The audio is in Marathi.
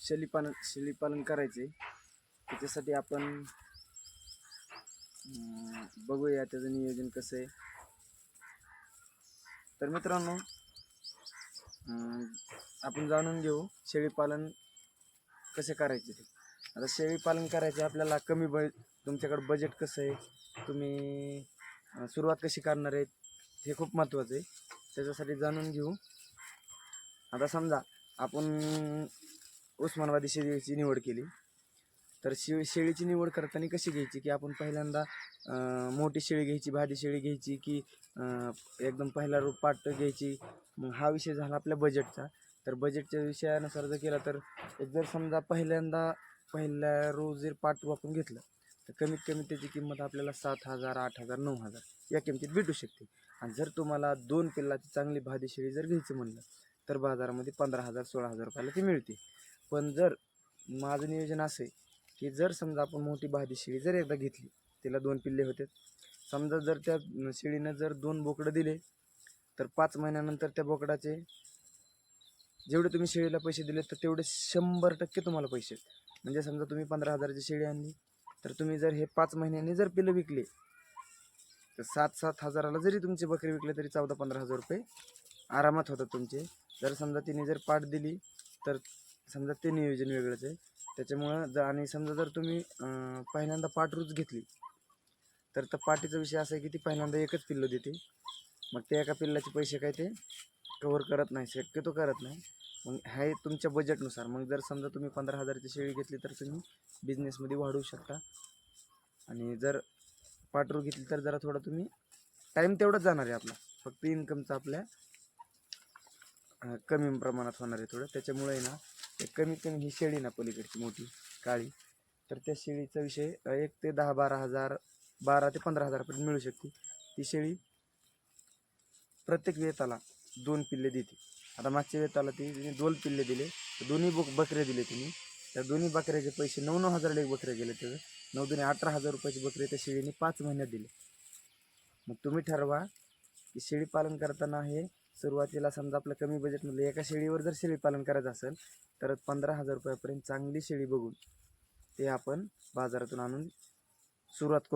शेळीपालन शेळीपालन करायचे त्याच्यासाठी आपण बघूया त्याचं नियोजन कसं आहे. तर मित्रांनो आपण जाणून घेऊ शेळीपालन कसे करायचे ते. आता शेळीपालन करायचे आपल्याला कमी ब तुमच्याकडं बजेट कसं आहे तुम्ही सुरुवात कशी करणार आहेत हे खूप महत्त्वाचं आहे. त्याच्यासाठी जाणून घेऊ. आता समजा आपण उस्मानाबादी शेळीची निवड केली. तर शि शेळीची निवड करताना कशी घ्यायची की आपण पहिल्यांदा मोठी शेळी घ्यायची भाजी शेळी घ्यायची की एकदम पहिला रूप पाट घ्यायची? मग हा विषय झाला आपल्या बजेटचा तर बजेटच्या विषयानुसार जर केला तर एक जर समजा पहिल्यांदा पहिल्या रोज जर पाट आपण घेतलं तर कमीत कमी त्याची किंमत आपल्याला सात हजार आठ हजार नऊ हजार या किमतीत भेटू शकते. आणि जर तुम्हाला दोन पिल्लाची चांगली भाजी शेळी जर घ्यायची म्हणलं तर बाजारामध्ये पंधरा हजार सोळा हजार रुपयाला ती मिळते. पण जर माझं नियोजन असं आहे की जर समजा आपण मोठी भादी शेळी जर एकदा घेतली तिला दोन पिल्ले होते. समजा जर त्या शेळीनं जर दोन बोकडं दिले तर पाच महिन्यानंतर त्या बोकडाचे जेवढे तुम्ही शेळीला पैसे दिले तर तेवढे शंभर टक्के तुम्हाला पैसे म्हणजे समजा तुम्ही पंधरा हजाराची शेळी आणली तर तुम्ही जर हे पाच महिन्यांनी जर पिल्लं विकले तर सात सात हजाराला जरी तुमची बकरी विकले तरी चौदा पंधरा हजार रुपये आरामात होतात तुमचे. जर समजा तिने जर पाठ दिली तर समजा ते नियोजन वेगळंच आहे. त्याच्यामुळं जर आणि समजा जर तुम्ही पहिल्यांदा पाठरूच घेतली तर त्या पाठीचा विषय असा आहे की ती पहिल्यांदा एकच पिल्लं देते. मग ते एका पिल्लाचे पैसे काय ते कवर करत नाही शक्यतो करत नाही. मग हे तुमच्या बजेटनुसार मग जर समजा तुम्ही पंधरा हजाराची शेळी घेतली तर तुम्ही बिझनेसमध्ये वाढवू शकता. आणि जर पाठरू घेतली तर जरा थोडा तुम्ही टाईम तेवढाच जाणार आहे आपला. फक्त इन्कमचा आपल्या कमी प्रमाणात होणार आहे थोडं. त्याच्यामुळे ना कमीत कमी ही शेळी ना पलीकडची मोठी काळी. तर त्या शेळीचा विषय एक ते दहा बारा हजार बारा ते पंधरा हजारापर्यंत मिळू शकते. ती शेळी प्रत्येक वेताला दोन पिल्ले देते. आता मागच्या वेताला ती तिने दोन पिल्ले दिले दोन्ही बुक बकरे दिले तिने. त्या दोन्ही बकऱ्याचे पैसे नऊ नऊ हजाराला एक बकरे गेले त्याचं नऊ दोन्ही अठरा हजार रुपयाचे बकरे त्या शेळीने पाच महिन्यात दिले. मग तुम्ही ठरवा की शेळी पालन करताना हे सुरुवातीला समजा आपलं कमी बजेटमध्ये एका शेळीवर जर शेळी पालन करायचं असेल तर पंधरा हजार रुपयापर्यंत चांगली शेळी बघून ते आपण बाजारातून आणून सुरुवात करू